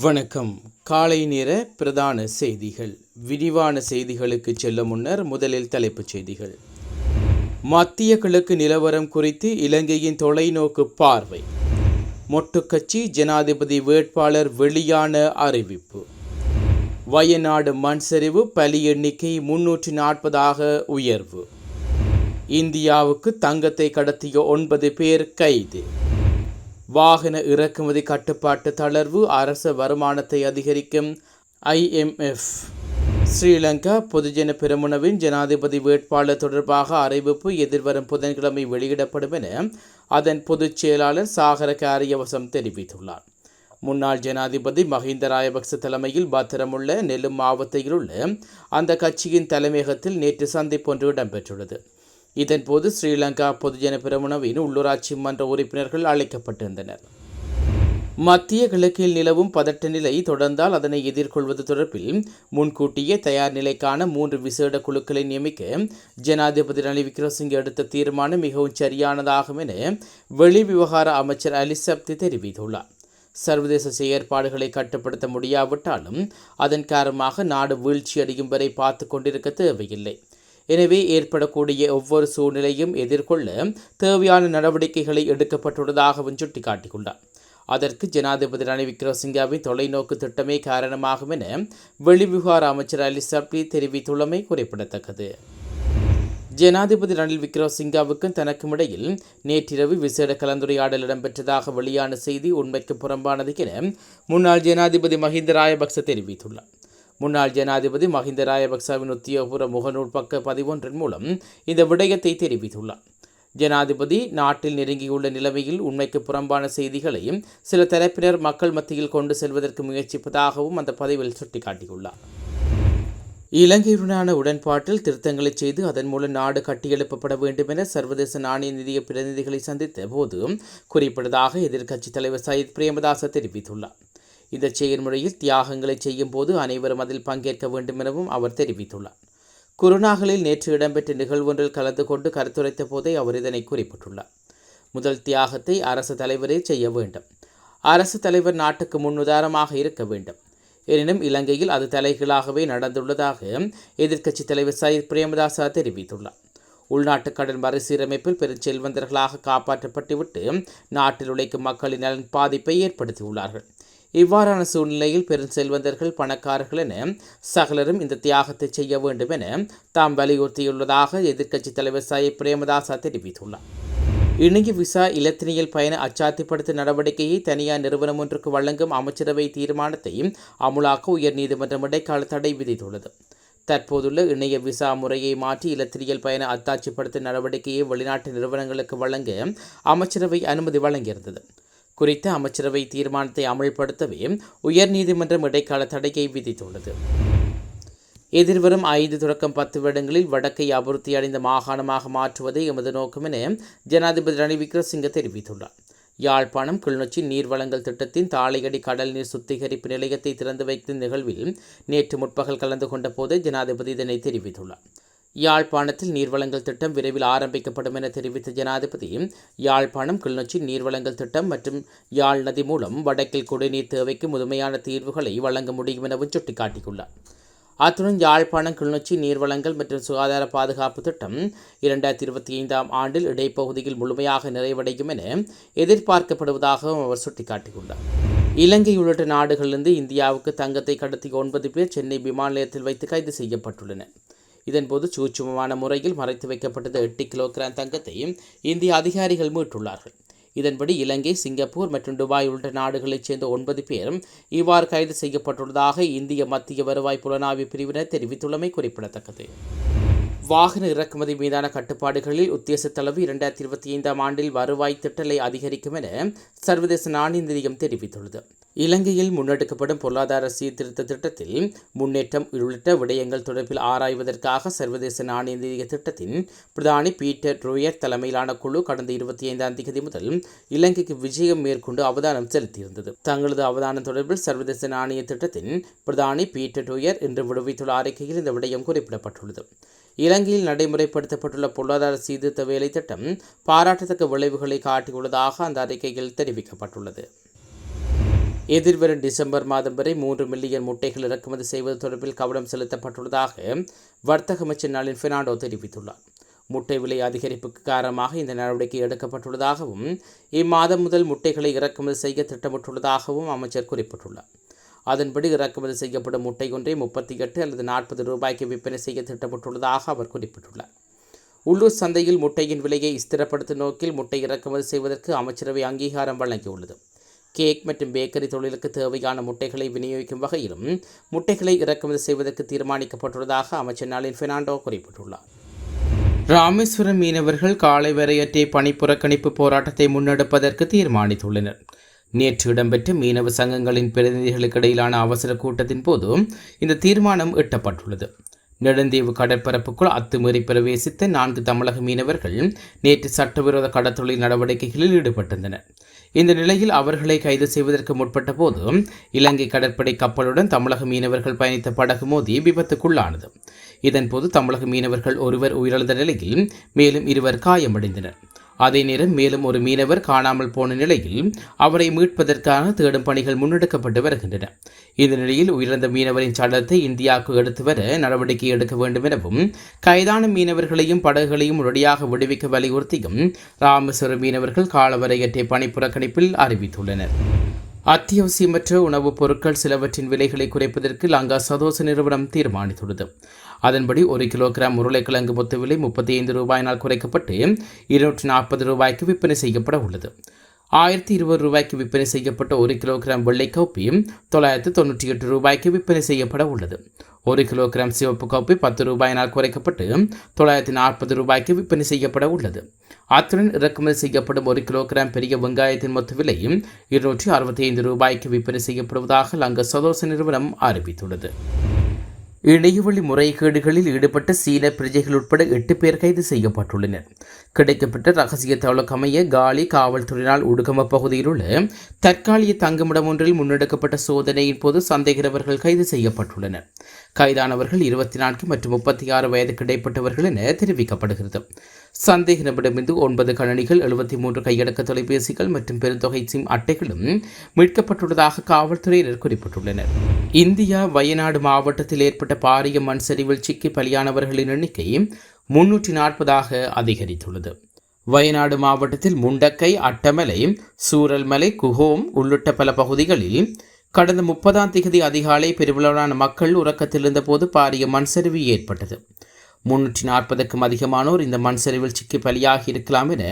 வணக்கம். காலை நேர பிரதான செய்திகள். விரிவான செய்திகளுக்கு செல்ல முன்னர் முதலில் தலைப்புச் செய்திகள். மத்திய கிழக்கு நிலவரம் குறித்து இலங்கையின் தொலைநோக்கு பார்வை. மொட்டுக்கட்சி ஜனாதிபதி வேட்பாளர் வெளியான அறிவிப்பு. வயநாடு மண் சரிவு பலி எண்ணிக்கை முன்னூற்றி நாற்பதாக உயர்வு. இந்தியாவுக்கு தங்கத்தை கடத்திய ஒன்பது பேர் கைது. வாகன இறக்குமதி கட்டுப்பாட்டு தளர்வு அரச வருமானத்தை அதிகரிக்கும் ஐஎம்எஃப் ஸ்ரீலங்கா பொதுஜன பெருமுனவின் ஜனாதிபதி வேட்பாளர் தொடர்பாக அறிவிப்பு எதிர்வரும் புதன்கிழமை வெளியிடப்படும் என அதன் பொதுச் செயலாளர் சாகர காரியவசம் தெரிவித்துள்ளார். முன்னாள் ஜனாதிபதி மஹிந்த ராயபக்ச தலைமையில் பத்திரமுள்ள நெல்லும் மாவட்டத்தில் உள்ள அந்த கட்சியின் தலைமையகத்தில் நேற்று சந்திப்பொன்று இடம்பெற்றுள்ளது. இதன்போது ஸ்ரீலங்கா பொதுஜன பிரமுனவின் உள்ளூராட்சி மன்ற உறுப்பினர்கள் அழைக்கப்பட்டிருந்தனர். மத்திய கிழக்கில் நிலவும் பதட்ட நிலை தொடர்ந்தால் அதனை எதிர்கொள்வது தொடர்பில் முன்கூட்டியே தயார் நிலைக்கான மூன்று விசேட குழுக்களை நியமிக்க ஜனாதிபதி ரணில் விக்ரமசிங்கே எடுத்த தீர்மானம் மிகவும் சரியானதாகும் என வெளிவிவகார அமைச்சர் அலிசப்தி தெரிவித்துள்ளார். சர்வதேச செயற்பாடுகளை கட்டுப்படுத்த முடியாவிட்டாலும் அதன் காரணமாக நாடு வீழ்ச்சியடையும் வரை பார்த்து கொண்டிருக்க தேவையில்லை. எனவே ஏற்படக்கூடிய ஒவ்வொரு சூழ்நிலையும் எதிர்கொள்ள தேவையான நடவடிக்கைகளை எடுக்கப்பட்டுள்ளதாகவும் சுட்டிக்காட்டியுள்ளார். அதற்கு ஜனாதிபதி ரணில் விக்ரமசிங்காவின் தொலைநோக்கு திட்டமே காரணமாகும் என வெளிவிவகார அமைச்சர் அலி சப்ரி தெரிவித்துள்ளமை குறிப்பிடத்தக்கது. ஜனாதிபதி ரணில் விக்ரமசிங்காவுக்கும் தனக்கும் இடையில் நேற்றிரவு விசேட கலந்துரையாடல் இடம்பெற்றதாக வெளியான செய்தி உண்மைக்கு புறம்பானது என முன்னாள் ஜனாதிபதி மஹிந்த ராயபக்ச தெரிவித்துள்ளார். முன்னாள் ஜனாதிபதி மஹிந்த ராயபக்சவின் உத்தியோகபூர்வ முகநூல் பக்க பதிவொன்றின் மூலம் இந்த விடயத்தை தெரிவித்துள்ளார். ஜனாதிபதி நாட்டில் நெருங்கியுள்ள நிலைமையில் உண்மைக்கு புறம்பான செய்திகளையும் சில தரப்பினர் மக்கள் மத்தியில் கொண்டு செல்வதற்கு முயற்சிப்பதாகவும் அந்த பதிவில் சுட்டிக்காட்டியுள்ளார். இலங்கையுடனான உடன்பாட்டில் திருத்தங்களை செய்து அதன் மூலம் நாடு கட்டியெழுப்பப்பட வேண்டும் என சர்வதேச நாணய நிதிய பிரதிநிதிகளை சந்தித்த போது குறிப்பிட்டதாக எதிர்க்கட்சித் தலைவர் சயித் பிரேமதாச தெரிவித்துள்ளார். இந்த செயல்முறையில் தியாகங்களை செய்யும் போது அனைவரும் அதில் பங்கேற்க வேண்டும் எனவும் அவர் தெரிவித்துள்ளார். குருநாகலில் நேற்று இடம்பெற்ற நிகழ்வொன்றில் கலந்து கொண்டு கருத்துரைத்த போதே அவர் இதனை குறிப்பிட்டுள்ளார். முதல் தியாகத்தை அரசு தலைவரே செய்ய வேண்டும். அரசு தலைவர் நாட்டுக்கு முன்னுதாரணமாக இருக்க வேண்டும். எனினும் இலங்கையில் அது தலைகளாகவே நடந்துள்ளதாக எதிர்க்கட்சித் தலைவர் சயித் பிரேமதாசா தெரிவித்துள்ளார். உள்நாட்டு கடன் மறுசீரமைப்பில் பெருஞ்செல்வந்தர்களாக காப்பாற்றப்பட்டுவிட்டு நாட்டில் உழைக்கும் மக்களின் நலன் பாதிப்பை ஏற்படுத்தியுள்ளார்கள். இவ்வாறான சூழ்நிலையில் பெருஞ்செல்வந்தர்கள் பணக்காரர்கள் என சகலரும் இந்த தியாகத்தை செய்ய வேண்டும் என தாம் வலியுறுத்தியுள்ளதாக எதிர்க்கட்சித் தலைவர் சாயி பிரேமதாசா தெரிவித்துள்ளார். இணைய விசா இலத்தினியல் பயண அச்சாத்திப்படுத்தும் நடவடிக்கையை தனியார் நிறுவனம் ஒன்றுக்கு வழங்கும் அமைச்சரவை தீர்மானத்தை அமுலாக்க உயர்நீதிமன்றம் இடைக்கால தடை விதித்துள்ளது. தற்போதுள்ள இணைய விசா முறையை மாற்றி இலத்திரியல் பயண அத்தாட்சிப்படுத்தும் நடவடிக்கையை வெளிநாட்டு நிறுவனங்களுக்கு வழங்க அமைச்சரவை அனுமதி வழங்கியிருந்தது. குறித்த அமைச்சரவை தீர்மானத்தை அமல்படுத்தவே உயர்நீதிமன்றம் இடைக்கால தடையை விதித்துள்ளது. எதிர்வரும் ஐந்து தொடக்கம் பத்து வருடங்களில் வடக்கை அபிவிருத்தி அடைந்த மாகாணமாக மாற்றுவதே எமது நோக்கம் என ஜனாதிபதி ரணில் விக்ரமசிங்க தெரிவித்துள்ளார். யாழ்ப்பாணம் கிளிநொச்சி நீர்வளங்கள் திட்டத்தின் தாளையடி கடல் நீர் சுத்திகரிப்பு நிலையத்தை திறந்து வைக்கும் நிகழ்வில் நேற்று முற்பகல் கலந்து கொண்ட போது ஜனாதிபதி இதனை தெரிவித்துள்ளார். யாழ்ப்பாணத்தில் நீர்வளங்கள் திட்டம் விரைவில் ஆரம்பிக்கப்படும் என தெரிவித்த ஜனாதிபதி யாழ்ப்பாணம் கிளிநொச்சி நீர்வளங்கள் திட்டம் மற்றும் யாழ் நதி மூலம் வடக்கில் குடிநீர் தேவைக்கு முழுமையான தீர்வுகளை வழங்க முடியும் எனவும் சுட்டிக்காட்டியுள்ளார். அத்துடன் யாழ்ப்பாணம் கிளிநொச்சி நீர்வளங்கள் மற்றும் சுகாதார பாதுகாப்பு திட்டம் இரண்டாயிரத்தி இருபத்தி ஐந்தாம் ஆண்டில் இடைப்பகுதியில் முழுமையாக நிறைவடையும் என எதிர்பார்க்கப்படுவதாகவும் அவர் சுட்டிக்காட்டியுள்ளார். இலங்கை உள்ளிட்ட நாடுகளிலிருந்து இந்தியாவுக்கு தங்கத்தை கடத்திய ஒன்பது பேர் சென்னை விமான நிலையத்தில் வைத்து கைது செய்யப்பட்டுள்ளனர். இதன்போது சூட்சுமமான முறையில் மறைத்து வைக்கப்பட்டது எட்டு கிலோகிராம் தங்கத்தையும் இந்திய அதிகாரிகள் மீட்டுள்ளார்கள். இதன்படி இலங்கை சிங்கப்பூர் மற்றும் துபாய் உள்ளிட்ட நாடுகளைச் சேர்ந்த ஒன்பது பேரும் இவ்வாறு கைது செய்யப்பட்டுள்ளதாக இந்திய மத்திய வருவாய் புலனாய்வு பிரிவினர் தெரிவித்துள்ளமை குறிப்பிடத்தக்கது. வாகன இறக்குமதி மீதான கட்டுப்பாடுகளில் உத்தேச தளவு இரண்டாயிரத்தி இருபத்தி ஐந்தாம் ஆண்டில் வருவாய் திட்டலை அதிகரிக்கும் என சர்வதேச நாணய நிதியம் தெரிவித்துள்ளது. இலங்கையில் முன்னெடுக்கப்படும் பொருளாதார சீர்திருத்த திட்டத்தில் முன்னேற்றம் உள்ளிட்ட விடயங்கள் தொடர்பில் ஆராய்வதற்காக சர்வதேச நாணய நிதிய திட்டத்தின் பிரதானி பீட்டர் ரோயர் தலைமையிலான குழு கடந்த இருபத்தி ஐந்தாம் தேதி முதல் இலங்கைக்கு விஜயம் மேற்கொண்டு அவதானம் செலுத்தியிருந்தது. தங்களது அவதானம் தொடர்பில் சர்வதேச நாணய திட்டத்தின் பிரதானி பீட்டர் ரோயர் இன்று விடுவித்துள்ள அறிக்கையில் இந்த விடயம் குறிப்பிடப்பட்டுள்ளது. இலங்கையில் நடைமுறைப்படுத்தப்பட்டுள்ள பொருளாதார சீர்திருத்த வேலை திட்டம் பாராட்டத்தக்க விளைவுகளை காட்டியுள்ளதாக அந்த அறிக்கையில் தெரிவிக்கப்பட்டுள்ளது. எதிர்வரும் டிசம்பர் மாதம் வரை மூன்று மில்லியன் முட்டைகள் இறக்குமதி செய்வது தொடர்பில் கவனம் செலுத்தப்பட்டுள்ளதாக வர்த்தக அமைச்சர் நளின் பெர்னாண்டோ தெரிவித்துள்ளார். முட்டை விலை அதிகரிப்புக்கு காரணமாக இந்த நடவடிக்கை எடுக்கப்பட்டுள்ளதாகவும் இம்மாதம் முதல் முட்டைகளை இறக்குமதி செய்ய திட்டமிட்டுள்ளதாகவும் அமைச்சர் குறிப்பிட்டுள்ளார். அதன்படி இறக்குமதி செய்யப்படும் முட்டை ஒன்றை முப்பத்தி எட்டு அல்லது நாற்பது ரூபாய்க்கு விற்பனை செய்ய திட்டமிட்டுள்ளதாக அவர் குறிப்பிட்டுள்ளார். உள்ளூர் சந்தையில் முட்டையின் விலையை ஸ்திரப்படுத்தும் நோக்கில் முட்டை இறக்குமதி செய்வதற்கு அமைச்சரவை அங்கீகாரம் வழங்கியுள்ளது. கேக் மற்றும் பேக்கரி தொழிலுக்கு தேவையான முட்டைகளை விநியோகிக்கும் வகையிலும் முட்டைகளை இறக்குமதி செய்வதற்கு தீர்மானிக்கப்பட்டுள்ளதாக அமைச்சர் நளின் பெர்னாண்டோ குறிப்பிட்டுள்ளார். ராமேஸ்வரம் மீனவர்கள் காலை வரையற்றை பணிப்புறக்கணிப்பு போராட்டத்தை முன்னெடுப்பதற்கு தீர்மானித்துள்ளனர். நேற்று இடம்பெற்ற மீனவ சங்கங்களின் பிரதிநிதிகளுக்கு இடையிலான அவசர கூட்டத்தின் போது இந்த தீர்மானம் எட்டப்பட்டுள்ளது. நெடுந்தீவு கடற்பரப்புக்குள் அத்துமீறி பிரவேசித்த நான்கு தமிழக மீனவர்கள் நேற்று சட்டவிரோத கடத்தொழில் நடவடிக்கைகளில் ஈடுபட்டிருந்தனர். இந்த நிலையில் அவர்களை கைது செய்வதற்கு முற்பட்ட போது இலங்கை கடற்படை கப்பலுடன் தமிழக மீனவர்கள் பயணித்த படகு மோதி விபத்துக்குள்ளானது. இதன்போது தமிழக மீனவர்கள் ஒருவர் உயிரிழந்த நிலையில் மேலும் இருவர் காயமடைந்தனர். அதே நேரம் மேலும் ஒரு மீனவர் காணாமல் போன நிலையில் அவரை மீட்பதற்கான தேடும் பணிகள் முன்னெடுக்கப்பட்டு வருகின்றன. இந்த நிலையில் உயிரிழந்த மீனவரின் சடலத்தை இந்தியாவுக்கு எடுத்து வர நடவடிக்கை எடுக்க வேண்டும் எனவும் கைதான மீனவர்களையும் படகுகளையும் உடனடியாக விடுவிக்க வலியுறுத்தியும் ராமேஸ்வரம் மீனவர்கள் காலவரையற்றை பணி புறக்கணிப்பில் அறிவித்துள்ளனர். அத்தியாவசியமற்ற உணவுப் பொருட்கள் சிலவற்றின் விலைகளை குறைப்பதற்கு லங்கா சதோச நிறுவனம் தீர்மானித்துள்ளது. அதன்படி ஒரு கிலோகிராம் உருளைக்கிழங்கு மொத்த விலை முப்பத்தி ஐந்து ரூபாயினால் குறைக்கப்பட்டு இருநூற்றி நாற்பது ரூபாய்க்கு விற்பனை செய்யப்பட உள்ளது. ஆயிரத்தி இருபது ரூபாய்க்கு விற்பனை செய்யப்பட்ட ஒரு கிலோகிராம் வெள்ளை கௌப்பியும் தொள்ளாயிரத்து தொண்ணூற்றி எட்டு ரூபாய்க்கு விற்பனை செய்யப்பட உள்ளது. ஒரு கிலோகிராம் சிவப்பு கௌப்பி பத்து ரூபாயினால் குறைக்கப்பட்டு தொள்ளாயிரத்தி நாற்பது ரூபாய்க்கு விற்பனை செய்யப்பட உள்ளது. அத்துடன் இறக்குமதி செய்யப்படும் ஒரு கிலோகிராம் பெரிய வெங்காயத்தின் மொத்த விலையும் இருநூற்றி அறுபத்தி ஐந்து ரூபாய்க்கு விற்பனை செய்யப்படுவதாக லங்க சதோச நிறுவனம் அறிவித்துள்ளது. இணையவழி முறைகேடுகளில் ஈடுபட்ட சீன பிரஜைகள் உட்பட எட்டு பேர் கைது செய்யப்பட்டுள்ளனர். கிடைக்கப்பட்ட ரகசிய தகவலுக்கு காலி காவல்துறையினால் உடுகம பகுதியில் உள்ள தற்காலிக தங்குமிடம் ஒன்றில் முன்னெடுக்கப்பட்ட சோதனையின் போது சந்தேகிரவர்கள் கைது செய்யப்பட்டுள்ளனர். கைதானவர்கள் இருபத்தி நான்கு மற்றும் முப்பத்தி ஆறு வயதுக்கு இடைப்பட்டவர்கள் என தெரிவிக்கப்படுகிறது. சந்தேக நபரிடமிருந்து ஒன்பது கணனிகள் எழுபத்தி மூன்று கையடக்க தொலைபேசிகள் மற்றும் பெருந்தொகை சிம் அட்டைகளும் மீட்கப்பட்டுள்ளதாக காவல்துறையினர் குறிப்பிட்டுள்ளனர். இந்தியா வயநாடு மாவட்டத்தில் ஏற்பட்ட பாரிய மண் சரிவில் சிக்கி பலியானவர்களின் எண்ணிக்கை முன்னூற்றி நாற்பதாக அதிகரித்துள்ளது. வயநாடு மாவட்டத்தில் முண்டக்கை அட்டமலை சூரல்மலை குஹோம் உள்ளிட்ட பல பகுதிகளில் கடந்த முப்பதாம் திகதி அதிகாலை பெருவிழான மக்கள் உறக்கத்தில் இருந்தபோது பாரிய மண் சரிவு ஏற்பட்டது. முன்னூற்றி நாற்பதுக்கும் அதிகமானோர் இந்த மண் சரிவில் சிக்கி பலியாகி இருக்கலாம் என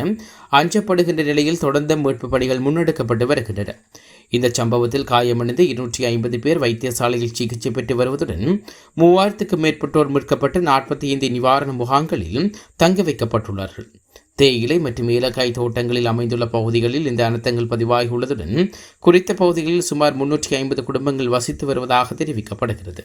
அஞ்சப்படுகின்ற நிலையில் தொடர்ந்து மீட்பு பணிகள் முன்னெடுக்கப்பட்டு வருகின்றன. இந்த சம்பவத்தில் காயமடைந்து இருநூற்றி ஐம்பது பேர் வைத்தியசாலையில் சிகிச்சை பெற்று வருவதுடன் மூவாயிரத்துக்கும் மேற்பட்டோர் மீட்கப்பட்டு நாற்பத்தி ஐந்து நிவாரண முகாம்களில் தங்க வைக்கப்பட்டுள்ளார்கள். தேயிலை மற்றும் ஏலக்காய் தோட்டங்களில் அமைந்துள்ள பகுதிகளில் இந்த அனர்த்தங்கள் பதிவாகியுள்ளதுடன் குறித்த பகுதிகளில் சுமார் முன்னூற்றி ஐம்பது குடும்பங்கள் வசித்து வருவதாக தெரிவிக்கப்படுகிறது.